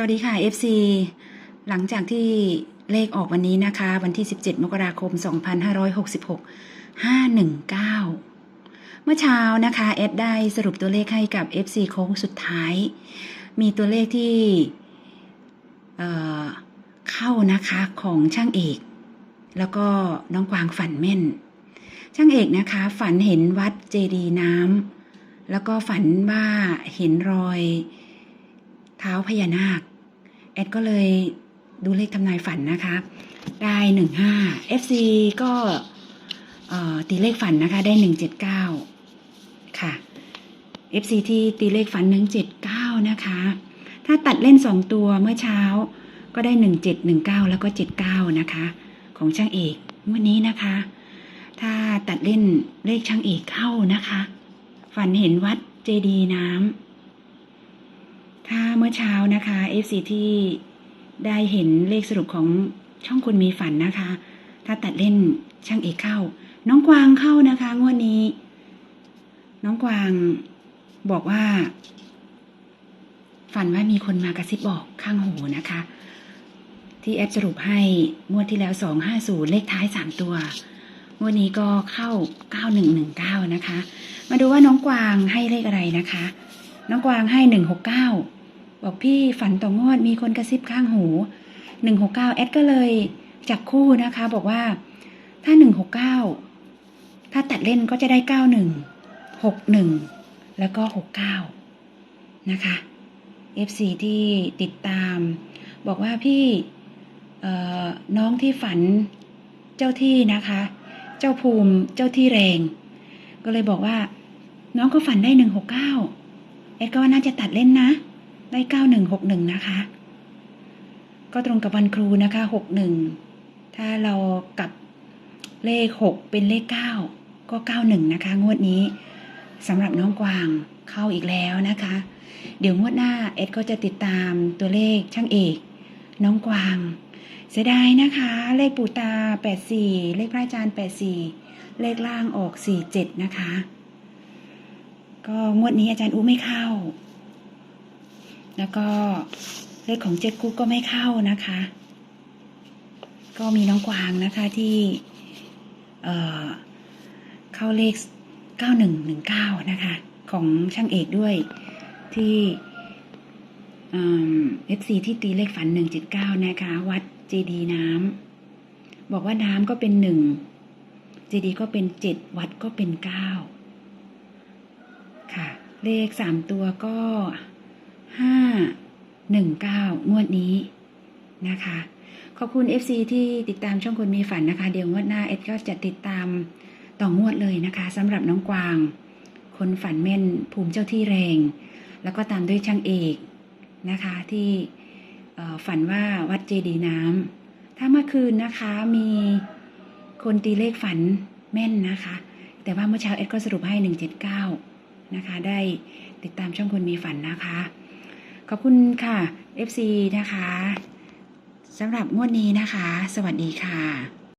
สวัสดีค่ะ FC หลังจากที่เลขออกวันนี้นะคะ วันที่ 17 มกราคม 2566 519 เมื่อเช้านะคะแอดได้สรุปตัวเลขให้กับ FC โค้งสุดท้าย มีตัวเลขที่เเข้านะคะของช่างเอก แล้วก็น้องกวางฝันแม่น ช่างเอกนะคะ ฝันเห็นวัดเจดีน้ำแล้วก็ฝันว่าเห็นรอยเท้าพญานาค แอดก็เลยดูเลขทำนายฝันนะคะ ได้หนึ่งห้า FC ก็เอ่อตีเลขฝันนะคะได้หนึ่งเจ็ดเก้าค่ะ FC ที่ตีเลขฝันหนึ่งเจ็ดเก้านะคะ ถ้าตัดเล่นสองตัวเมื่อเช้าก็ได้หนึ่งเจ็ดหนึ่งเก้าแล้วก็เจ็ดเก้านะคะ ของช่างเอกวันนี้นะคะ ถ้าตัดเล่นเลขช่างเอกเข้านะคะ ฝันเห็นวัดเจดีน้ำ ถ้าเมื่อเช้านะคะ FC ที่ได้เห็นเลขสรุปของช่องคนมีฝันนะคะ ถ้าตัดเล่นช่างเอกเข้า น้องกวางเข้านะคะงวดนี้ น้องกวางบอกว่า ฝันว่ามีคนมากระซิบบอกข้างหูนะคะ ที่แอดสรุปให้งวดที่แล้วสองห้าศูนย์เลขท้ายสามตัวงวดนี้ก็เข้าเก้าหนึ่งหนึ่งเก้านะคะ มาดูว่าน้องกวางให้เลขอะไรนะคะ น้องกวางให้หนึ่งหกเก้า บอกพี่ฝันต่องวดมีคนกระซิบข้างหูหนึ่งหกเก้าแอดก็เลยจับคู่นะคะ บอกว่าถ้าหนึ่งหกเก้าถ้าตัดเล่นก็จะได้เก้าหนึ่งหกหนึ่งแล้วก็หกเก้านะคะ FC ที่ติดตาม บอกว่าพี่น้องที่ฝันเจ้าที่นะคะ เจ้าภูมิเจ้าที่แรง ก็เลยบอกว่า น้องก็ฝันได้หนึ่งหกเก้าเอ็ดก็ว่าน่าจะตัดเล่นนะ ได้เก้าหนึ่งหกหนึ่งนะคะ ก็ตรงกับวันครูนะคะหกหนึ่งถ้าเรากับเลขหกเป็นเลขเก้าก็เก้าหนึ่งนะคะ งวดนี้สำหรับน้องกวางเข้าอีกแล้วนะคะ เดี๋ยวงวดหน้าเอ็ดก็จะติดตามตัวเลขช่างเอก น้องกวาง เสียดายนะคะ เลขปูตา 84 เลขพระอาจารย์ 84 เลขล่างออก 47 นะคะ ก็งวดนี้อาจารย์อู้ไม่เข้า แล้วก็เลขของเจ็ดกุ๊กก็ไม่เข้านะคะ ก็มีน้องกวางนะคะที่เเข้าเลข 9119 นะคะ ของช่างเอกด้วยที่เอฟซีที่ตีเลขฝัน 179 นะคะ วัดเจดีน้ำบอกว่าน้ำก็เป็นหนึ่งเจดีก็เป็นเจ็ดวัดก็เป็นเก้าค่ะ เลขสามตัวก็ ห้าหนึ่งเก้างวดนี้นะคะ ขอบคุณ FC ที่ติดตามช่องคนมีฝันนะคะ เดี๋ยวงวดหน้าเอ็ดก็จะติดตามต่องวดเลยนะคะสำหรับน้องกวาง คนฝันแม่นภูมิเจ้าที่แรง แล้วก็ตามด้วยช่างเอกนะคะที่ฝันว่าวัดเจดีน้ำถ้าเมื่อคืนนะคะมีคนตีเลขฝันแม่นนะคะ แต่ว่าเมื่อเช้าเอ็ดก็สรุปให้ 179 นะคะ ได้ติดตามช่องคนมีฝันนะคะ ขอบคุณค่ะ FC นะคะสำหรับงวดนี้นะคะ สวัสดีค่ะ